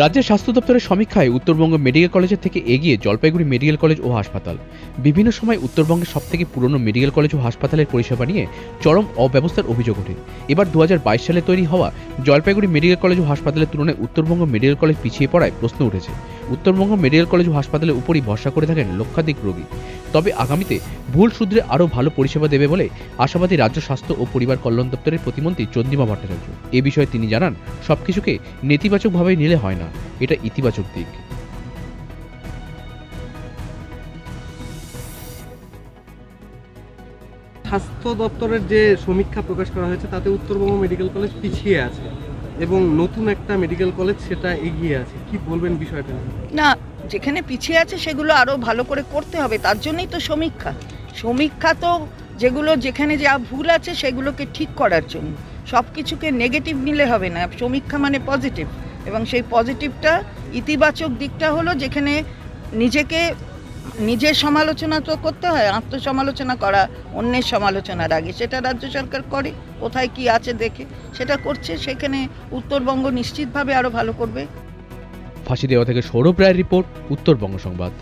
রাজ্যের স্বাস্থ্য দপ্তরের সমীক্ষায় উত্তরবঙ্গ মেডিকেল কলেজের থেকে এগিয়ে জলপাইগুড়ি মেডিকেল কলেজ ও হাসপাতাল। বিভিন্ন সময় উত্তরবঙ্গের সবথেকে পুরনো মেডিকেল কলেজ ও হাসপাতালের পরিষেবা নিয়ে চরম অব্যবস্থার অভিযোগ ওঠে। এবার দু হাজার বাইশ সালে তৈরি হওয়া জলপাইগুড়ি মেডিকেল কলেজ ও হাসপাতালের তুলনায় উত্তরবঙ্গ মেডিকেল কলেজ পিছিয়ে পড়ায় প্রশ্ন উঠেছে। উত্তরবঙ্গ মেডিকেল কলেজ ও হাসপাতালের উপরই ভরসা করে থাকেন লক্ষাধিক রোগী। তবে আগামীতে ভুল সূত্রে আরও ভালো পরিষেবা দেবে বলে আশাবাদী রাজ্য স্বাস্থ্য ও পরিবার কল্যাণ দপ্তরের প্রতিমন্ত্রী চন্দ্রিমা ভট্টাচার্য। এ বিষয়ে তিনি জানান সবকিছুকে নেতিবাচকভাবে নিলে হয় না এটা ইতিবাচক দিক। স্বাস্থ্য দপ্তরের যে সমীক্ষা প্রকাশ করা হয়েছে তাতে উত্তরবঙ্গ মেডিকেল কলেজ পিছিয়ে আছে এবং নতুন একটা মেডিকেল কলেজ সেটা এগিয়ে আছে। কি বলবেন বিষয়টা না যেখানে পিছিয়ে আছে সেগুলো আরও ভালো করে করতে হবে, তার জন্যই তো সমীক্ষা। সমীক্ষা তো যেগুলো যেখানে যা ভুল আছে সেগুলোকে ঠিক করার জন্য। সব কিছুকে নেগেটিভ নিলে হবে না, সমীক্ষা মানে পজিটিভ এবং সেই পজিটিভটা ইতিবাচক দিকটা হলো যেখানে নিজেকে, নিজের সমালোচনা তো করতে হয়, আত্মসমালোচনা করা, অন্যের সমালোচনার আগে। সেটা রাজ্য সরকার করে, কোথায় কি আছে দেখে। সেটা করছে, সেখানে উত্তরবঙ্গ নিশ্চিতভাবে আরও ভালো করবে। ফাঁসি দেওয়া থেকে সৌরভ রায়ের রিপোর্ট উত্তরবঙ্গ সংবাদ।